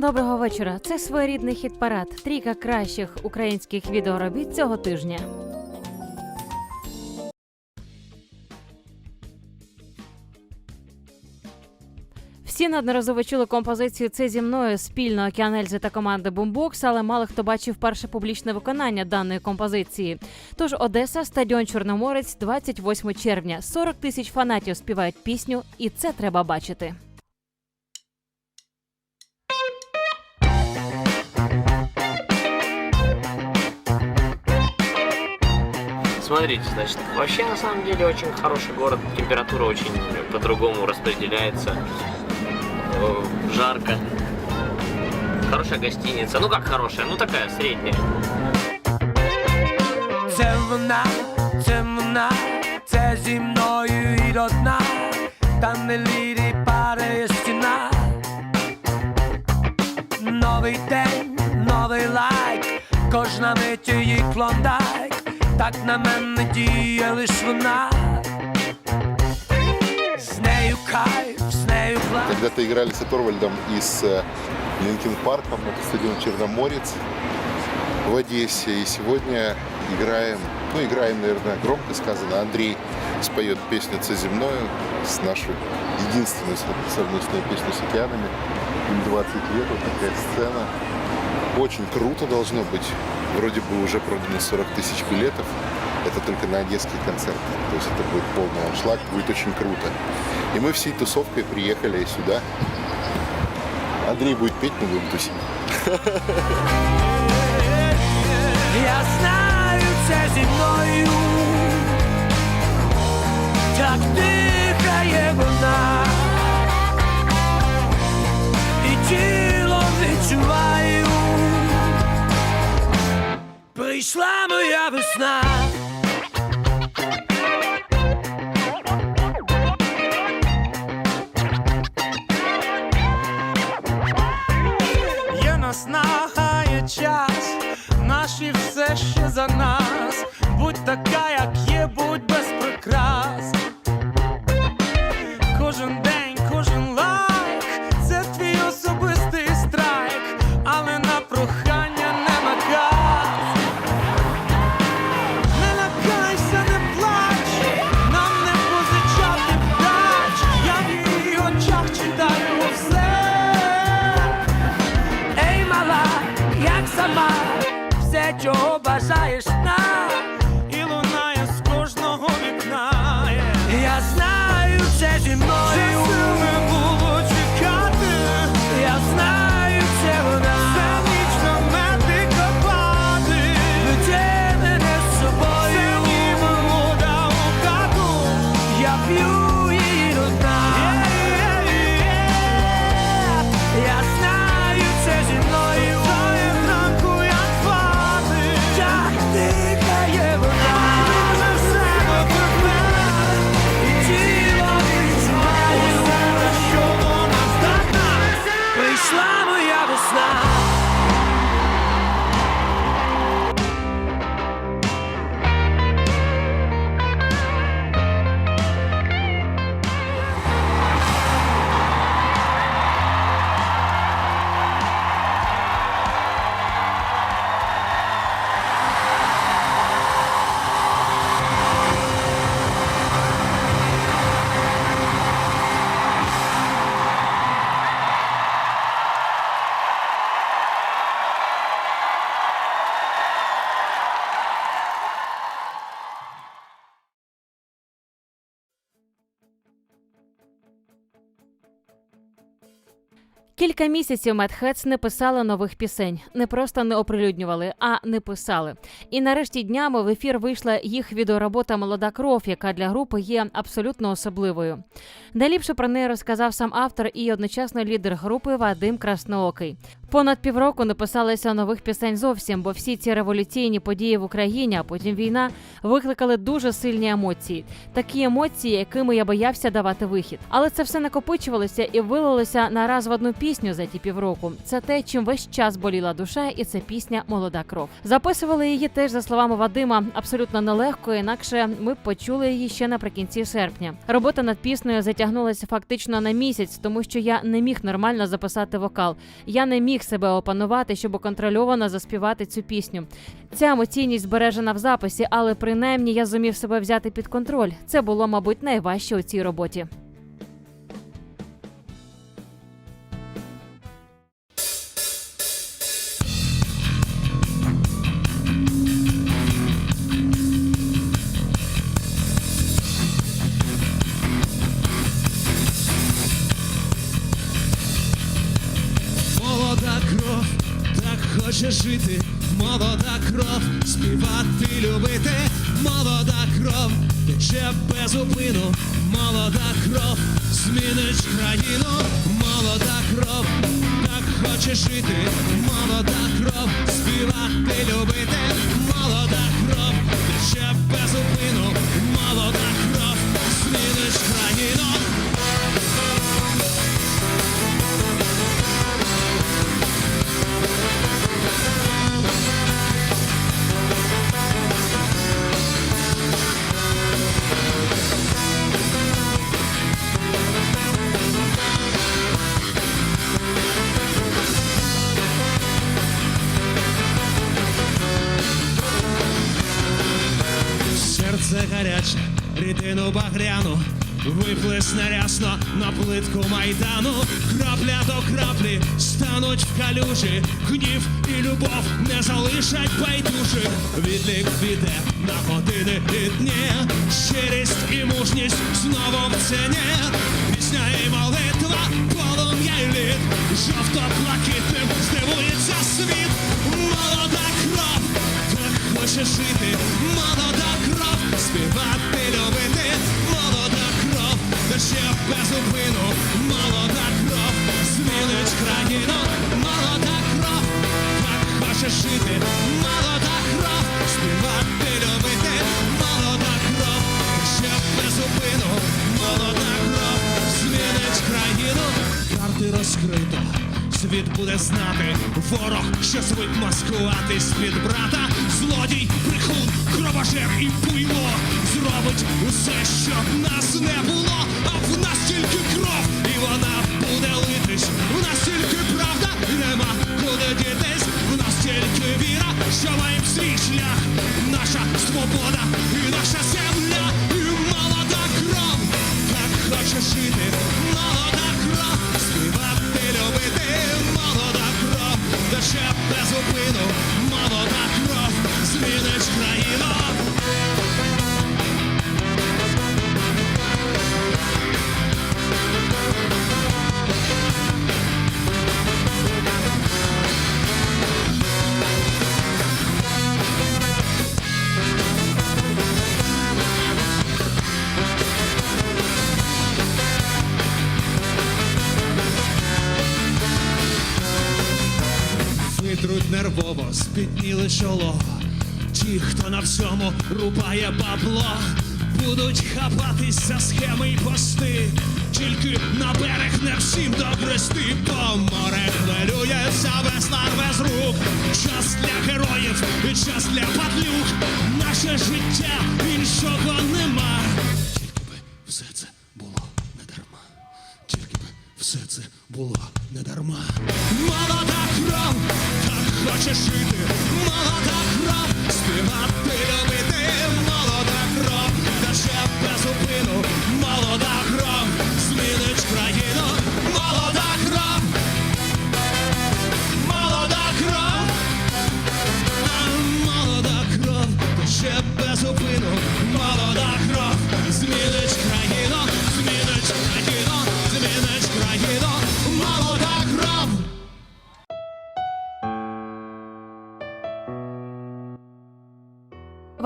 Доброго вечора. Це своєрідний хіт парад. Трійка кращих українських відеоробіт цього тижня. Всі неодноразово чули композицію Це зі мною спільно Океан Ельзи та команди Бумбокс, але мало хто бачив перше публічне виконання даної композиції. Тож Одеса, стадіон Чорноморець, 28 червня. 40 тисяч фанатів співають пісню, і це треба бачити. Смотрите, значит, вообще на самом деле очень хороший город, температура очень по-другому распределяется, Э, жарко, хорошая гостиница, ну как хорошая, ну такая средняя. Це вона, це вона, це зі мною і до дна, та не лірі падає стіна. Новий день, новий лайк, кожна мить її клондайк, так на мене діє лиш вона. З нею кайф, з нею клас. Когда-то играли с Торвальдом и с э, Линкин Парком на стадион Черноморец в Одессе. И сегодня играем, ну играем, наверное, громко сказано. Андрей споет песню «Це земною» с нашу единственную со- совместную песню с океанами. Им 20 лет, вот такая сцена. Очень круто должно быть. Вроде бы уже продано 40 тысяч билетов. Это только на одесский концерт. То есть это будет полный аншлаг, будет очень круто. И мы всей тусовкой приехали сюда. Андрей будет петь, мы будем тусить. Я знаю, це зі мною, так дихає вона, I'm a snap. Сама, все, чого бажаєш нам, Кілька місяців Медхец не писали нових пісень, не просто не оприлюднювали, а не писали. І нарешті днями в ефір вийшла їх відеоробота Молода кров, яка для групи є абсолютно особливою. Найліпше про неї розказав сам автор і одночасно лідер групи Вадим Красноокий. Понад півроку не писалися нових пісень зовсім, бо всі ці революційні події в Україні, а потім війна, викликали дуже сильні емоції. Такі емоції, якими я боявся давати вихід. Але це все накопичувалося і вилилося на раз в одну пісню за ті півроку. Це те, чим весь час боліла душа, і це пісня Молода кров. Записували її теж за словами Вадима абсолютно нелегко, інакше ми почули її ще наприкінці серпня. Робота над піснею затягнулася фактично на місяць, тому що я не міг нормально записати вокал. Я не міг себе опанувати, щоб контрольовано заспівати цю пісню. Ця емоційність збережена в записі, але принаймні я зумів себе взяти під контроль. Це було, мабуть, найважче у цій роботі. Тече без упину, молода кров, змінить країну, молода кров, так хоче жити, молода кров, співати, любити, молода кров, ще без упину, молода кров, змінить країну. Виплесне рясно на плитку майдану, крапля до краплі стануть в калюжі, гнів і любов не залишать байдужих. Відлік піде на години і дні, щирість і мужність знову в ціні. Пісня і молитва, полум'я й лід, жовто-блакитним здивується світ, молода кров. Так хоче жити, молода кров, співати, жити, молода кров, співати, любити, молода кров, ще без упину, молода кров, змінить країну, карти розкрито. Світ буде знати, ворог, що звик маскуватись під брата, злодій, брехун, кровожер і пуйло зробить усе, щоб нас не було, а в нас тільки кров, і вона буде литись. В нас тільки правда, нема куди дітись. Тільки віра, що маємо свій шлях, наша свобода і наша земля, і молода кров, так хоче жити, Нервово, спітніли чоло. Ті, хто на всьому рубає бабло, будуть хапатись за схеми й пости. Тільки на берег не всім догрести, бо море хвилюється весна без рук. Час для героїв і час для падлюк. Наше життя іншого нема. Тільки би все це було не дарма. Тільки би все це було не дарма. Молода кров, так хоче жити, молода кров, співати,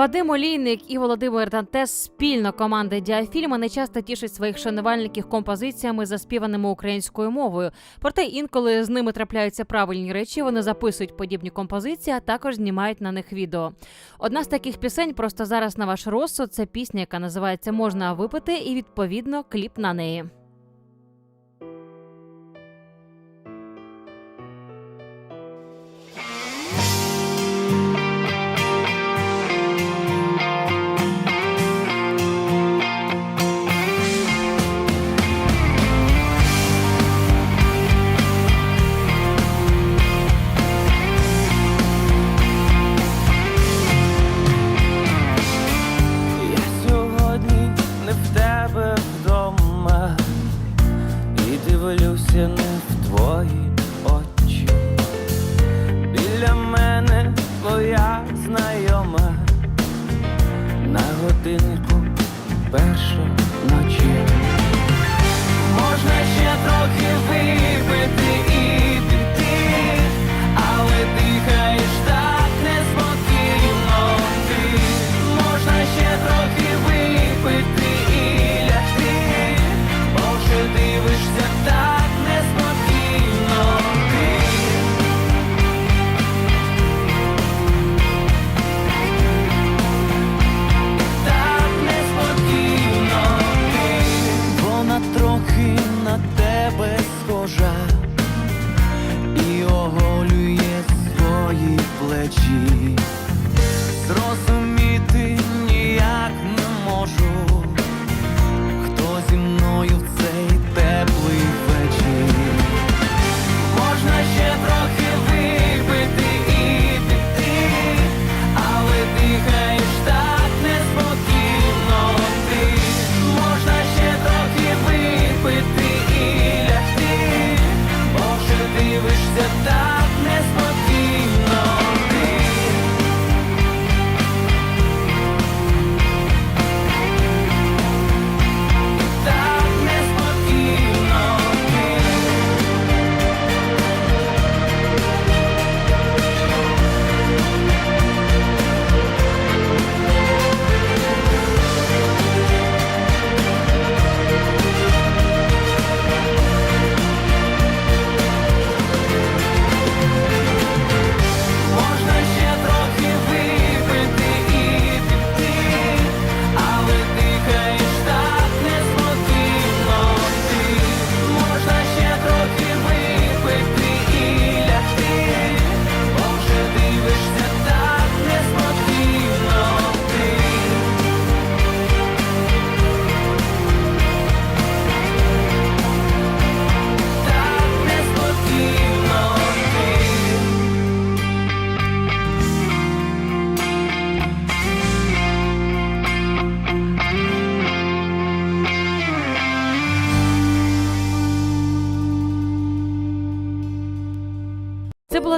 Вадим Олійник і Володимир Дантес спільно команди діафільма не часто тішать своїх шанувальників композиціями, заспіваними українською мовою. Проте інколи з ними трапляються правильні речі. Вони записують подібні композиції, а також знімають на них відео. Одна з таких пісень просто зараз на ваш розсуд. Це пісня, яка називається Можна випити, і відповідно кліп на неї.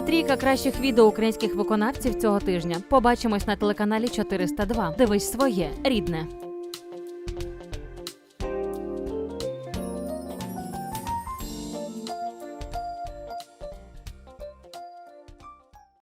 Трійка кращих відео українських виконавців цього тижня. Побачимось на телеканалі 402. Дивись своє рідне.